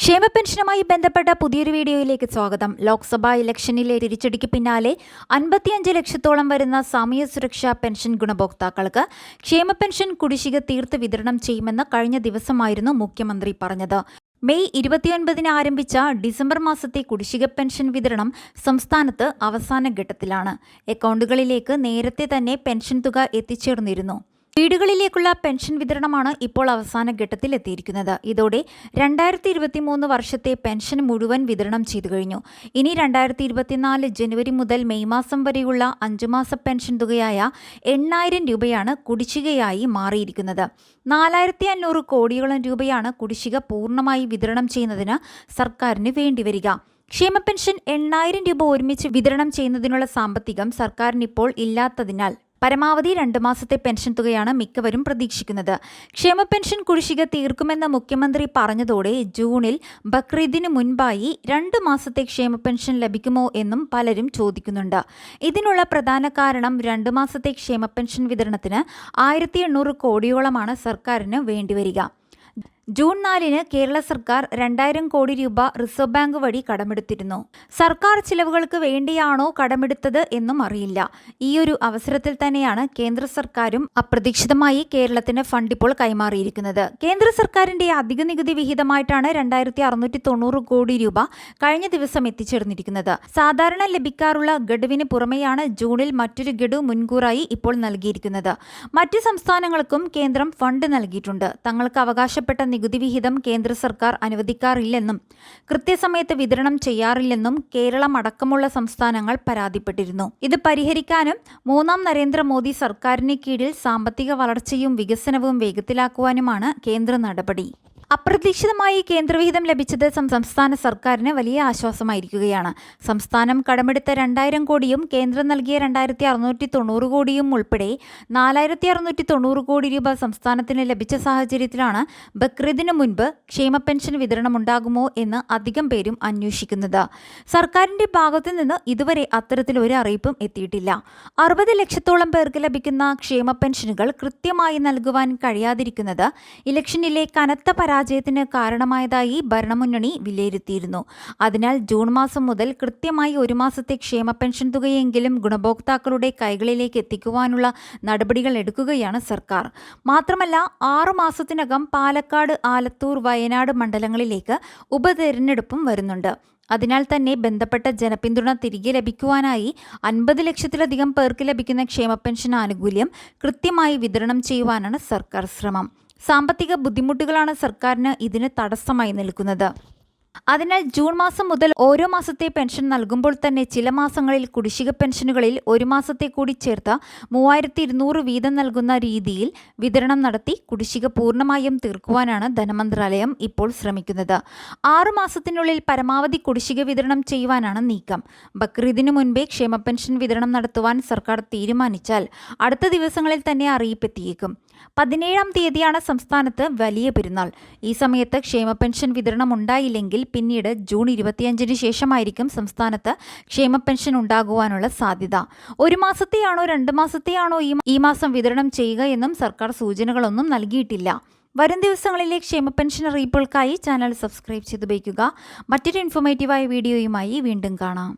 ക്ഷേമ പെൻഷനുമായി ബന്ധപ്പെട്ട പുതിയൊരു വീഡിയോയിലേക്ക് സ്വാഗതം. ലോക്സഭാ ഇലക്ഷനിലെ തിരിച്ചടിക്ക് പിന്നാലെ അൻപത്തിയഞ്ച് ലക്ഷത്തോളം വരുന്ന സാമൂഹ്യ സുരക്ഷാ പെൻഷൻ ഗുണഭോക്താക്കൾക്ക് ക്ഷേമ പെൻഷൻ കുടിശ്ശിക തീർത്ത് വിതരണം ചെയ്യുമെന്ന് കഴിഞ്ഞ ദിവസമായിരുന്നു മുഖ്യമന്ത്രി പറഞ്ഞത്. മെയ് ഇരുപത്തിയൊൻപതിന് ആരംഭിച്ച ഡിസംബർ മാസത്തെ കുടിശ്ശിക പെൻഷൻ വിതരണം സംസ്ഥാനത്ത് അവസാന ഘട്ടത്തിലാണ്. അക്കൗണ്ടുകളിലേക്ക് നേരത്തെ തന്നെ പെൻഷൻ തുക എത്തിച്ചേർന്നിരുന്നു. വീടുകളിലേക്കുള്ള പെൻഷൻ വിതരണമാണ് ഇപ്പോൾ അവസാന ഘട്ടത്തിൽ എത്തിയിരിക്കുന്നത് ഇതോടെ രണ്ടായിരത്തി ഇരുപത്തി മൂന്ന് വർഷത്തെ പെൻഷൻ മുഴുവൻ വിതരണം ചെയ്തു കഴിഞ്ഞു. ഇനി രണ്ടായിരത്തി ഇരുപത്തിനാല് ജനുവരി മുതൽ മെയ് മാസം വരെയുള്ള അഞ്ചു മാസ പെൻഷൻ തുകയായ എണ്ണായിരം രൂപയാണ് കുടിശ്ശികയായി മാറിയിരിക്കുന്നത്. നാലായിരത്തി അഞ്ഞൂറ് കോടിയോളം രൂപയാണ് കുടിശ്ശിക പൂർണമായി വിതരണം ചെയ്യുന്നതിന് സർക്കാരിന് വേണ്ടിവരിക ക്ഷേമ പെൻഷൻ എണ്ണായിരം രൂപ ഒരുമിച്ച് വിതരണം ചെയ്യുന്നതിനുള്ള സാമ്പത്തികം സർക്കാരിനിപ്പോൾ ഇല്ലാത്തതിനാൽ പരമാവധി രണ്ട് മാസത്തെ പെൻഷൻ തുകയാണ് മിക്കവരും പ്രതീക്ഷിക്കുന്നത്. ക്ഷേമ പെൻഷൻ കുടിശ്ശിക തീർക്കുമെന്ന് മുഖ്യമന്ത്രി പറഞ്ഞതോടെ ജൂണിൽ ബക്രീദിന് മുൻപായി രണ്ട് മാസത്തെ ക്ഷേമ പെൻഷൻ ലഭിക്കുമോ എന്നും പലരും ചോദിക്കുന്നുണ്ട്. ഇതിനുള്ള പ്രധാന കാരണം രണ്ട് മാസത്തെ ക്ഷേമ പെൻഷൻ വിതരണത്തിന് ആയിരത്തി കോടിയോളമാണ് സർക്കാരിന് വേണ്ടിവരിക. ജൂൺ നാലിന് കേരള സർക്കാർ രണ്ടായിരം കോടി രൂപ റിസർവ് ബാങ്ക് വഴി കടമെടുത്തിരുന്നു. സർക്കാർ ചിലവുകൾക്ക് വേണ്ടിയാണോ കടമെടുത്തത് എന്നും അറിയില്ല. ഈയൊരു അവസരത്തിൽ തന്നെയാണ് കേന്ദ്ര സർക്കാരും അപ്രതീക്ഷിതമായി കേരളത്തിന് ഫണ്ട് ഇപ്പോൾ കൈമാറിയിരിക്കുന്നത്. കേന്ദ്ര സർക്കാരിന്റെ അധിക നികുതി വിഹിതമായിട്ടാണ് രണ്ടായിരത്തി അറുന്നൂറ്റി തൊണ്ണൂറ് കോടി രൂപ കഴിഞ്ഞ ദിവസം എത്തിച്ചേർന്നിരിക്കുന്നത്. സാധാരണ ലഭിക്കാറുള്ള ഗഡുവിന് പുറമെയാണ് ജൂണിൽ മറ്റൊരു ഗഡു മുൻകൂറായി ഇപ്പോൾ നൽകിയിരിക്കുന്നത്. മറ്റ് സംസ്ഥാനങ്ങൾക്കും കേന്ദ്രം ഫണ്ട് നൽകിയിട്ടുണ്ട്. തങ്ങൾക്ക് അവകാശപ്പെട്ട നികുതി വിഹിതം കേന്ദ്ര സർക്കാർ അനുവദിക്കാറില്ലെന്നും കൃത്യസമയത്ത് വിതരണം ചെയ്യാറില്ലെന്നും കേരളം അടക്കമുള്ള സംസ്ഥാനങ്ങൾ പരാതിപ്പെട്ടിരുന്നു. ഇത് പരിഹരിക്കാനും മൂന്നാം നരേന്ദ്രമോദി സർക്കാരിന് കീഴിൽ സാമ്പത്തിക വളർച്ചയും വികസനവും വേഗത്തിലാക്കുവാനുമാണ് കേന്ദ്ര നടപടി. അപ്രതീക്ഷിതമായി കേന്ദ്രവിഹിതം ലഭിച്ചത് സംസ്ഥാന സർക്കാരിന് വലിയ ആശ്വാസമായിരിക്കുകയാണ്. സംസ്ഥാനം കടമെടുത്ത രണ്ടായിരം കോടിയും കേന്ദ്രം നൽകിയ രണ്ടായിരത്തി അറുന്നൂറ്റി തൊണ്ണൂറ് കോടിയും ഉൾപ്പെടെ നാലായിരത്തി അറുന്നൂറ്റി തൊണ്ണൂറ് കോടി രൂപ സംസ്ഥാനത്തിന് ലഭിച്ച സാഹചര്യത്തിലാണ് ബക്രീദിന് മുൻപ് ക്ഷേമ പെൻഷൻ വിതരണം ഉണ്ടാകുമോ എന്ന് അധികം പേരും അന്വേഷിക്കുന്നത്. സർക്കാരിന്റെ ഭാഗത്തു നിന്ന് ഇതുവരെ അത്തരത്തിൽ ഒരു അറിയിപ്പും എത്തിയിട്ടില്ല. അറുപത് ലക്ഷത്തോളം പേർക്ക് ലഭിക്കുന്ന ക്ഷേമ പെൻഷനുകൾ കൃത്യമായി നൽകുവാൻ കഴിയാതിരിക്കുന്നത് ഇലക്ഷനിലെ കനത്ത പരാജയത്തിന് കാരണമായതായി ഭരണമുന്നണി വിലയിരുത്തിയിരുന്നു. അതിനാൽ ജൂൺ മാസം മുതൽ കൃത്യമായി ഒരു മാസത്തെ ക്ഷേമ പെൻഷൻ തുകയെങ്കിലും ഗുണഭോക്താക്കളുടെ കൈകളിലേക്ക് എത്തിക്കുവാനുള്ള നടപടികൾ എടുക്കുകയാണ് സർക്കാർ. മാത്രമല്ല ആറു മാസത്തിനകം പാലക്കാട് ആലത്തൂർ വയനാട് മണ്ഡലങ്ങളിലേക്ക് ഉപതെരഞ്ഞെടുപ്പും വരുന്നുണ്ട്. അതിനാൽ തന്നെ ബന്ധപ്പെട്ട ജനപിന്തുണ തിരികെ ലഭിക്കുവാനായി അൻപത് ലക്ഷത്തിലധികം പേർക്ക് ലഭിക്കുന്ന ക്ഷേമ പെൻഷൻ ആനുകൂല്യം കൃത്യമായി വിതരണം ചെയ്യുവാനാണ് സർക്കാർ ശ്രമം. സാമ്പത്തിക ബുദ്ധിമുട്ടുകളാണ് സർക്കാരിന് ഇതിന് തടസ്സമായി നിൽക്കുന്നത്. അതിനാൽ ജൂൺ മാസം മുതൽ ഓരോ മാസത്തെ പെൻഷൻ നൽകുമ്പോൾ തന്നെ ചില മാസങ്ങളിൽ കുടിശ്ശിക പെൻഷനുകളിൽ ഒരു മാസത്തെ കൂടി ചേർത്ത് മൂവായിരത്തി ഇരുന്നൂറ് വീതം നൽകുന്ന രീതിയിൽ വിതരണം നടത്തി കുടിശ്ശിക പൂർണമായും തീർക്കുവാനാണ് ധനമന്ത്രാലയം ഇപ്പോൾ ശ്രമിക്കുന്നത്. ആറു മാസത്തിനുള്ളിൽ പരമാവധി കുടിശ്ശിക വിതരണം ചെയ്യുവാനാണ് നീക്കം. ബക്രീദിന് മുൻപേ ക്ഷേമ പെൻഷൻ വിതരണം നടത്തുവാൻ സർക്കാർ തീരുമാനിച്ചാൽ അടുത്ത ദിവസങ്ങളിൽ തന്നെ അറിയിപ്പെത്തിയേക്കും. പതിനേഴാം തീയതിയാണ് സംസ്ഥാനത്ത് വലിയ പെരുന്നാൾ. ഈ സമയത്ത് ക്ഷേമ പെൻഷൻ വിതരണം ഉണ്ടായില്ലെങ്കിൽ പിന്നീട് ജൂൺ ഇരുപത്തിയഞ്ചിന് ശേഷമായിരിക്കും സംസ്ഥാനത്ത് ക്ഷേമ പെൻഷൻ ഉണ്ടാകുവാനുള്ള സാധ്യത. ഒരു മാസത്തെയാണോ രണ്ട് മാസത്തെയാണോ ഈ മാസം വിതരണം ചെയ്യുക എന്നും സർക്കാർ സൂചനകളൊന്നും നൽകിയിട്ടില്ല. വരും ദിവസങ്ങളിലെ ക്ഷേമ പെൻഷൻ അറിയിപ്പുകൾക്കായി ചാനൽ സബ്സ്ക്രൈബ് ചെയ്ത് വയ്ക്കുക. മറ്റൊരു ഇൻഫോർമേറ്റീവായ വീഡിയോയുമായി വീണ്ടും കാണാം.